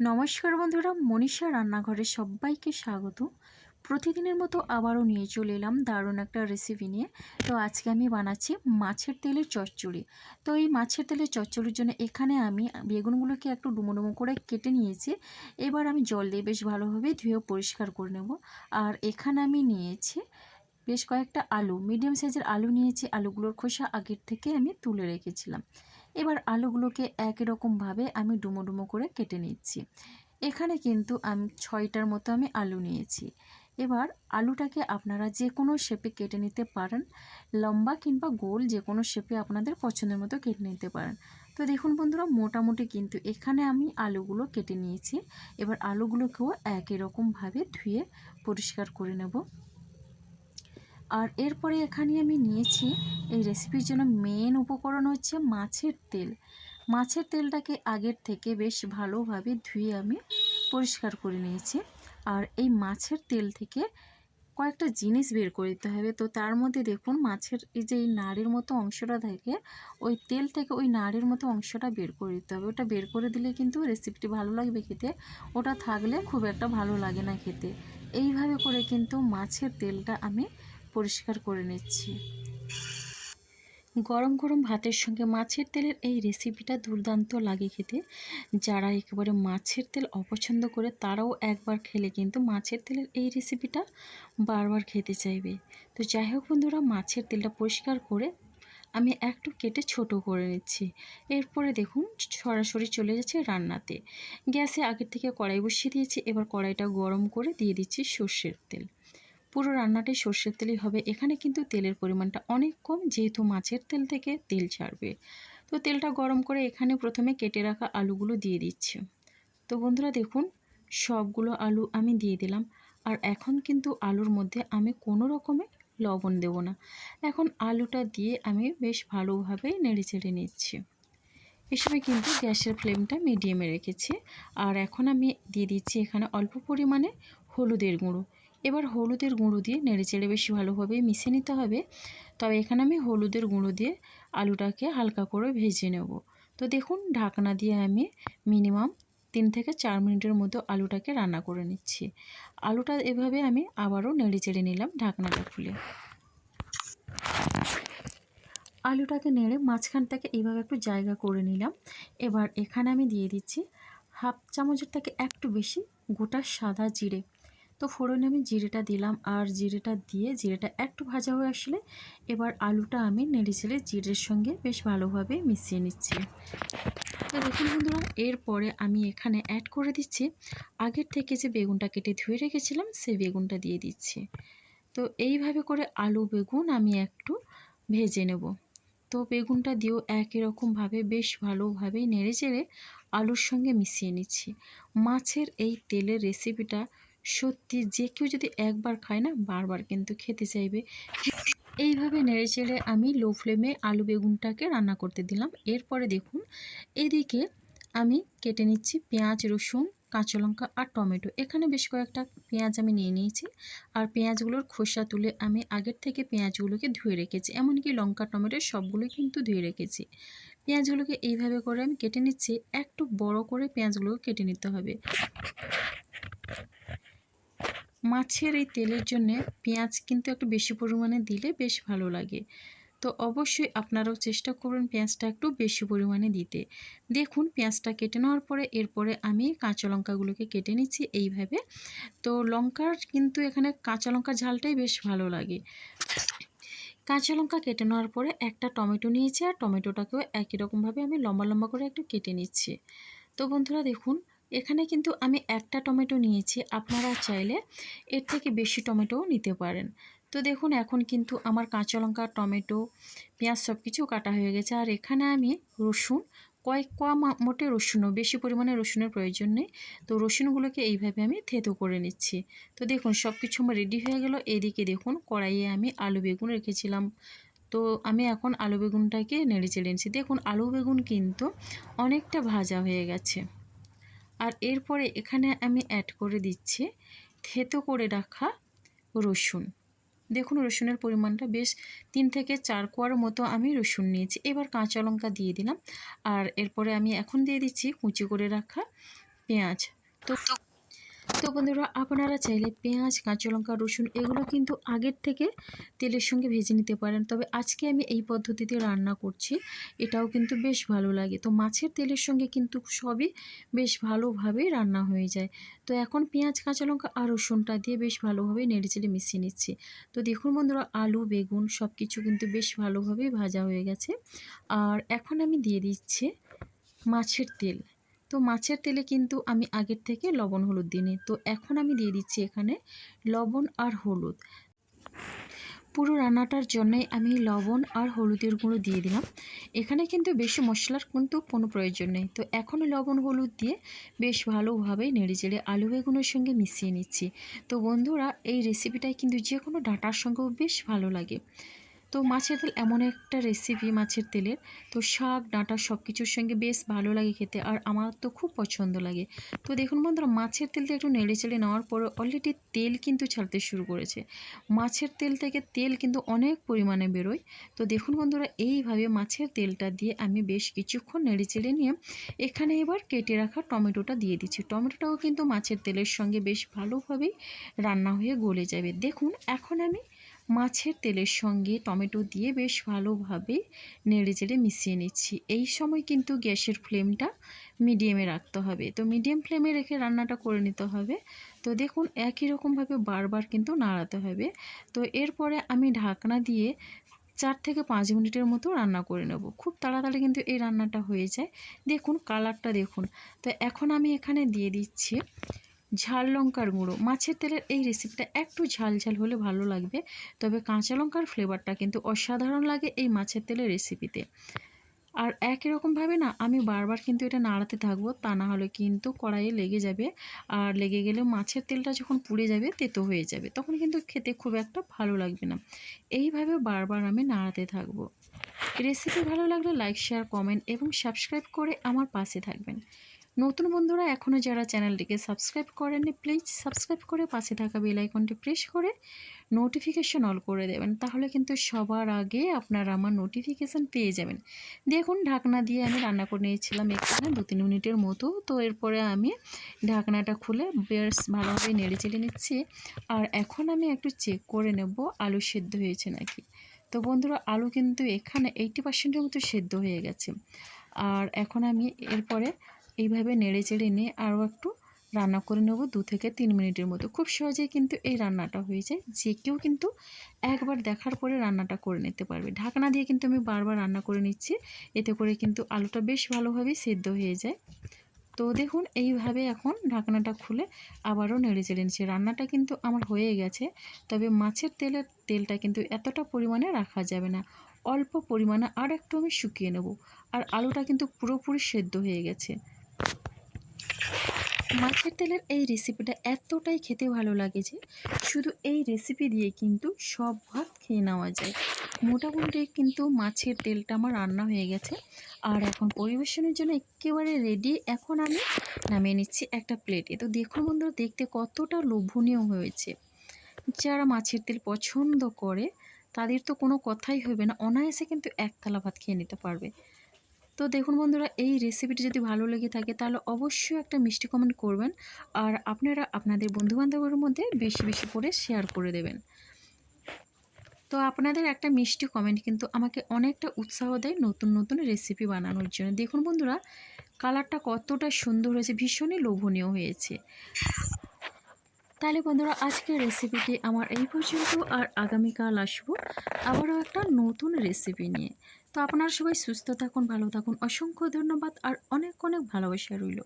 নমস্কার বন্ধুরা, মনীষা রান্নাঘরে সবাইকে স্বাগত। প্রতিদিনের মতো আবারও নিয়ে চলে এলাম দারুণ একটা রেসিপি নিয়ে। তো আজকে আমি বানাচ্ছি মাছের তেলের চচ্চড়ি। তো এই মাছের তেলের চচ্চড়ির জন্য এখানে আমি বেগুনগুলোকে একটু ডুমো ডুমো করে কেটে নিয়েছি। এবার আমি জল দিয়ে বেশ ভালোভাবে ধুয়ে পরিষ্কার করে নেব। আর এখানে আমি নিয়েছি বেশ কয়েকটা আলু মিডিয়াম সাইজের আলু নিয়েছি। আলুগুলোর খোসা আগের থেকে আমি তুলে রেখেছিলাম। এবার আলুগুলোকে একই রকমভাবে আমি ডুমো ডুমো করে কেটে নিচ্ছি। এখানে কিন্তু আমি ছয়টার মতো আমি আলু নিয়েছি। এবার আলুটাকে আপনারা যে কোনো শেপে কেটে নিতে পারেন, লম্বা কিংবা গোল যে কোনো শেপে আপনাদের পছন্দের মতো কেটে নিতে পারেন। তো দেখুন বন্ধুরা, মোটামুটি কিন্তু এখানে আমি আলুগুলো কেটে নিয়েছি। এবার আলুগুলোকেও একই রকমভাবে ধুয়ে পরিষ্কার করে নেব। আর এরপরে এখানে আমি নিয়েছি এই রেসিপির জন্য মেন উপকরণ হচ্ছে মাছের তেল। মাছের তেলটাকে আগের থেকে বেশ ভালোভাবে ধুয়ে আমি পরিষ্কার করে নিয়েছি। আর এই মাছের তেল থেকে কয়েকটা জিনিস বের করে দিতে হবে। তো তার মধ্যে দেখুন, মাছের এই যে এই নাড়ির মতো অংশটা থাকে, ওই তেল থেকে ওই নাড়ির মতো অংশটা বের করে দিতে হবে। ওটা বের করে দিলে কিন্তু রেসিপিটি ভালো লাগবে খেতে। ওটা থাকলে খুব একটা ভালো লাগে না খেতে। এইভাবে করে কিন্তু মাছের তেলটা আমি পরিষ্কার করে নিচ্ছি। গরম গরম ভাতের সঙ্গে মাছের তেলের এই রেসিপিটা দুর্দান্ত লাগে খেতে। যারা একেবারে মাছের তেল অপছন্দ করে, তারাও একবার খেলে কিন্তু মাছের তেলের এই রেসিপিটা বারবার খেতে চাইবে। তো যাই হোক বন্ধুরা, মাছের তেলটা পরিষ্কার করে আমি একটু কেটে ছোট করে নিচ্ছি। এরপরে দেখুন, সরাসরি চলে যাচ্ছে রান্নাতে। গ্যাসে আগের থেকে কড়াই বসিয়ে দিয়েছি, এবার কড়াইটা গরম করে দিয়ে দিচ্ছি সর্ষের তেল। পুরো রান্নাটাই সর্ষের তেলই হবে। এখানে কিন্তু তেলের পরিমাণটা অনেক কম, যেহেতু মাছের তেল থেকে তেল ছাড়বে। তো তেলটা গরম করে এখানে প্রথমে কেটে রাখা আলুগুলো দিয়ে দিচ্ছি। তো বন্ধুরা দেখুন, সবগুলো আলু আমি দিয়ে দিলাম। আর এখন কিন্তু আলুর মধ্যে আমি কোনো রকমে লবণ দেব না। এখন আলুটা দিয়ে আমি বেশ ভালোভাবে নেড়ে চেড়ে নিচ্ছি। এসবে কিন্তু গ্যাসের ফ্লেমটা মিডিয়ামে রেখেছি। আর এখন আমি দিয়ে দিচ্ছি এখানে অল্প পরিমাণে হলুদের গুঁড়ো। এবার হলুদের গুঁড়ো দিয়ে নেড়ে চেড়ে বেশি ভালোভাবে মিশিয়ে নিতে হবে। তবে এখানে আমি হলুদের গুঁড়ো দিয়ে আলুটাকে হালকা করে ভেজে নেব। তো দেখুন, ঢাকনা দিয়ে আমি মিনিমাম তিন থেকে চার মিনিটের মতো আলুটাকে রান্না করে নিচ্ছি। আলুটা এভাবে আমি আবারও নেড়ে চেড়ে নিলাম ঢাকনাটা খুলে। আলুটাকে নেড়ে মাঝখানটাকে এইভাবে একটু জায়গা করে নিলাম। এবার এখানে আমি দিয়ে দিচ্ছি হাফ চামচের থেকে একটু বেশি গোটা সাদা জিরে তো ফোড়নে আমি জিরেটা দিলাম আর জিরেটা দিয়ে জিরেটা একটু ভাজা হয়ে আসলে এবার আলুটা আমি নেড়ে চেড়ে জিরের সঙ্গে বেশ ভালোভাবে মিশিয়ে নিচ্ছি। তো দেখুন বন্ধুরা, এরপরে আমি এখানে অ্যাড করে দিচ্ছি। আগের থেকে যে বেগুনটা কেটে ধুয়ে রেখেছিলাম, সেই বেগুনটা দিয়ে দিচ্ছি। তো এইভাবে করে আলু, বেগুন আমি একটু ভেজে নেব। তো বেগুনটা দিয়েও একই রকমভাবে বেশ ভালোভাবেই নেড়ে চেড়ে আলুর সঙ্গে মিশিয়ে নিচ্ছি। মাছের এই তেলের রেসিপিটা সত্যি যে কেউ যদি একবার খায় না, বারবার কিন্তু খেতে চাইবে। এইভাবে নেড়ে চেড়ে আমি লো ফ্লেমে আলু বেগুনটাকে রান্না করতে দিলাম। এরপরে দেখুন, এদিকে আমি কেটে নিচ্ছি পেঁয়াজ, রসুন, কাঁচা লঙ্কা আর টমেটো। এখানে বেশ কয়েকটা পেঁয়াজ আমি নিয়ে নিয়েছি। আর পেঁয়াজগুলোর খোসা তুলে আমি আগের থেকে পেঁয়াজগুলোকে ধুয়ে রেখেছি। এমনকি লঙ্কা, টমেটো সবগুলোই কিন্তু ধুয়ে রেখেছি। পেঁয়াজগুলোকে এইভাবে করে আমি কেটে নিচ্ছি। একটু বড় করে পেঁয়াজগুলোকে কেটে নিতে হবে। মাছের এই তেলের জন্যে পেঁয়াজ কিন্তু একটু বেশি পরিমাণে দিলে বেশ ভালো লাগে। তো অবশ্যই আপনারাও চেষ্টা করবেন পেঁয়াজটা একটু বেশি পরিমাণে দিতে। দেখুন পেঁয়াজটা কেটে নেওয়ার পরে এরপরে আমি কাঁচা লঙ্কাগুলোকে কেটে নিচ্ছি এইভাবে। তো লঙ্কার কিন্তু এখানে কাঁচা লঙ্কার ঝালটাই বেশ ভালো লাগে। কাঁচা লঙ্কা কেটে নেওয়ার পরে একটা টমেটো নিয়েছি আর টমেটোটাকেও একই রকমভাবে আমি লম্বা লম্বা করে একটু কেটে নিচ্ছি। তো বন্ধুরা দেখুন এখানে কিন্তু আমি একটা টমেটো নিয়েছি আপনারা চাইলে এর থেকে বেশি টমেটোও নিতে পারেন। তো দেখুন, এখন কিন্তু আমার কাঁচা লঙ্কা, টমেটো, পেঁয়াজ সব কিছু কাটা হয়ে গেছে। আর এখানে আমি রসুন, কয়েক কোয়া মোটে রসুনও, বেশি পরিমাণে রসুনের প্রয়োজন নেই। তো রসুনগুলোকে এইভাবে আমি থেতো করে নিচ্ছি। তো দেখুন সব কিছু আমার রেডি হয়ে গেল। এদিকে দেখুন, কড়াইয়ে আমি আলু বেগুন রেখেছিলাম। তো আমি এখন আলু বেগুনটাকে নেড়ে চেড়ে নিচ্ছি। দেখুন, আলু বেগুন কিন্তু অনেকটা ভাজা হয়ে গেছে। আর এরপরে এখানে আমি অ্যাড করে দিচ্ছি থেতো করে রাখা রসুন। দেখুন রসুনের পরিমাণটা বেশ তিন থেকে চার কোয়ার মতো আমি রসুন নিয়েছি। এবার কাঁচা লঙ্কা দিয়ে দিলাম। আর এরপরে আমি এখন দিয়ে দিচ্ছি কুচি করে রাখা পেঁয়াজ। তো তো বন্ধুরা, আপনারা চাইলে পেঁয়াজ, কাঁচা লঙ্কা, রসুন এগুলো কিন্তু আগের থেকে তেলের সঙ্গে ভেজে নিতে পারেন। তবে আজকে আমি এই পদ্ধতিতে রান্না করছি, এটাও কিন্তু বেশ ভালো লাগে। তো মাছের তেলের সঙ্গে কিন্তু সবই বেশ ভালোভাবেই রান্না হয়ে যায়। তো এখন পেঁয়াজ, কাঁচা লঙ্কা আর রসুনটা দিয়ে বেশ ভালোভাবে নেড়েচেড়ে মিশিয়ে নিচ্ছি। তো দেখুন বন্ধুরা, আলু, বেগুন সব কিছু কিন্তু বেশ ভালোভাবেই ভাজা হয়ে গেছে। আর এখন আমি দিয়ে দিচ্ছি মাছের তেল। তো মাছের তেলে কিন্তু আমি আগের থেকে লবণ, হলুদ দিইনি তো এখন আমি দিয়ে দিচ্ছি এখানে লবণ আর হলুদ। পুরো রান্নাটার জন্যই আমি লবণ আর হলুদের গুঁড়ো দিয়ে দিলাম। এখানে কিন্তু বেশি মশলার কিন্তু কোনো প্রয়োজন নেই। তো এখন লবণ, হলুদ দিয়ে বেশ ভালোভাবে নেড়ে চেড়ে আলু বেগুনের সঙ্গে মিশিয়ে নিচ্ছি। তো বন্ধুরা, এই রেসিপিটাই কিন্তু যে কোনো ডাঁটার সঙ্গেও বেশ ভালো লাগে। তো মাছের তেল এমন একটা রেসিপি মাছের তেলের। তো শাক, ডাঁটা সব কিছুর সঙ্গে বেশ ভালো লাগে খেতে আর আমার তো খুব পছন্দ লাগে। তো দেখুন বন্ধুরা, মাছের তেলটা একটু নেড়ে চেড়ে নেওয়ার পরে অলরেডি তেল কিন্তু ছাড়তে শুরু করেছে। মাছের তেল থেকে তেল কিন্তু অনেক পরিমাণে বেরোয়। তো দেখুন বন্ধুরা, এইভাবে মাছের তেলটা দিয়ে আমি বেশ কিছুক্ষণ নেড়ে চেড়ে নিয়ে এখানে এবার কেটে রাখা টমেটোটা দিয়ে দিচ্ছি। টমেটোটাও কিন্তু মাছের তেলের সঙ্গে বেশ ভালোভাবেই রান্না হয়ে গলে যাবে। দেখুন, এখন আমি মাছের তেলের সঙ্গে টমেটো দিয়ে বেশ ভালোভাবে নেড়ে চেড়ে মিশিয়ে নিচ্ছি। এই সময় কিন্তু গ্যাসের ফ্লেমটা মিডিয়ামে রাখতে হবে। তো মিডিয়াম ফ্লেমে রেখে রান্নাটা করে নিতে হবে। তো দেখুন, একই রকমভাবে বারবার কিন্তু নাড়াতে হবে। তো এরপরে আমি ঢাকনা দিয়ে চার থেকে পাঁচ মিনিটের মতো রান্না করে নেব। খুব তাড়াতাড়ি কিন্তু এই রান্নাটা হয়ে যায়। দেখুন, কালারটা দেখুন। তো এখন আমি এখানে দিয়ে দিচ্ছি ঝাল লঙ্কার গুঁড়ো। মাছের তেলের এই রেসিপিটা একটু ঝাল ঝাল হলে ভালো লাগবে, তবে কাঁচা লঙ্কার ফ্লেভারটা কিন্তু অসাধারণ লাগে এই মাছের তেলের রেসিপিতে আর একই রকমভাবে না, আমি বারবার কিন্তু এটা নাড়াতে থাকব, তা না হলে কিন্তু কড়াইয়ে লেগে যাবে। আর লেগে গেলে মাছের তেলটা যখন পুড়ে যাবে, তেতো হয়ে যাবে, তখন কিন্তু খেতে খুব একটা ভালো লাগবে না। এইভাবে বারবার আমি নাড়াতে থাকব। রেসিপি ভালো লাগলে লাইক শেয়ার কমেন্ট এবং সাবস্ক্রাইব করে আমার পাশে থাকবেন। নতুন বন্ধুরা এখনও যারা চ্যানেলটিকে সাবস্ক্রাইব করেননি, প্লিজ সাবস্ক্রাইব করে পাশে থাকা বেল আইকনটি প্রেস করে নোটিফিকেশন অল করে দেবেন। তাহলে কিন্তু সবার আগে আপনারা আমার নোটিফিকেশান পেয়ে যাবেন। দেখুন, ঢাকনা দিয়ে আমি রান্না করে নিয়েছিলাম এখানে দু তিন মিনিটের মতো। তো এরপরে আমি ঢাকনাটা খুলে বেশ ভালোভাবে নেড়ে চেড়ে নিচ্ছি। আর এখন আমি একটু চেক করে নেব, আলু সেদ্ধ হয়েছে নাকি। তো বন্ধুরা, আলু কিন্তু এখানে এইটি পার্সেন্টের মতো সেদ্ধ হয়ে গেছে। আর এখন আমি এরপরে এইভাবে নেড়ে চেড়ে নিয়ে আরও একটু রান্না করে নেব দু থেকে তিন মিনিটের মতো। খুব সহজেই কিন্তু এই রান্নাটা হয়ে যায়। যে কেউ কিন্তু একবার দেখার পরে রান্নাটা করে নিতে পারবে। ঢাকনা দিয়ে কিন্তু আমি বারবার রান্না করে নিচ্ছি। এতে করে কিন্তু আলুটা বেশ ভালোভাবেই সেদ্ধ হয়ে যায়। তো দেখুন, এইভাবে এখন ঢাকনাটা খুলে আবারও নেড়ে চেড়ে নিচ্ছি। রান্নাটা কিন্তু আমার হয়ে গেছে। তবে মাছের তেলের তেলটা কিন্তু এতটা পরিমাণে রাখা যাবে না। অল্প পরিমাণে আর একটু আমি শুকিয়ে নেব। আর আলুটা কিন্তু পুরোপুরি সেদ্ধ হয়ে গেছে। মাছের তেলের এই রেসিপিটা এতটাই খেতে ভালো লাগে যে শুধু এই রেসিপি দিয়ে কিন্তু সব ভাত খেয়ে নেওয়া যায়। মোটামুটি কিন্তু মাছের তেলটা আমার রান্না হয়ে গেছে। আর এখন পরিবেশনের জন্য একেবারে রেডি এখন আমি নামিয়ে নিচ্ছি একটা প্লেটে তো দেখুন বন্ধুরা, দেখতে কতটা লোভনীয় হয়েছে। যারা মাছের তেল পছন্দ করে, তাদের তো কোনো কথাই হবে না, অনায়াসে কিন্তু একতলা ভাত খেয়ে নিতে পারবে। তো দেখুন বন্ধুরা, এই রেসিপিটি যদি ভালো লেগে থাকে, তাহলে অবশ্যই একটা মিষ্টি কমেন্ট করবেন। আর আপনারা আপনাদের বন্ধুবান্ধবের মধ্যে বেশি বেশি করে শেয়ার করে দেবেন। তো আপনাদের একটা মিষ্টি কমেন্ট কিন্তু আমাকে অনেকটা উৎসাহ দেয় নতুন নতুন রেসিপি বানানোর জন্য। দেখুন বন্ধুরা কালারটা কতটা সুন্দর হয়েছে, ভীষণই লোভনীয় হয়েছে। তাহলে বন্ধুরা, আজকের রেসিপিটি আমার এই পর্যন্ত, আর আগামীকাল আসব আবারও একটা নতুন রেসিপি নিয়ে। তো আপনারা সবাই সুস্থ থাকুন ভালো থাকুন। অসংখ্য ধন্যবাদ আর অনেক অনেক ভালোবাসা রইল।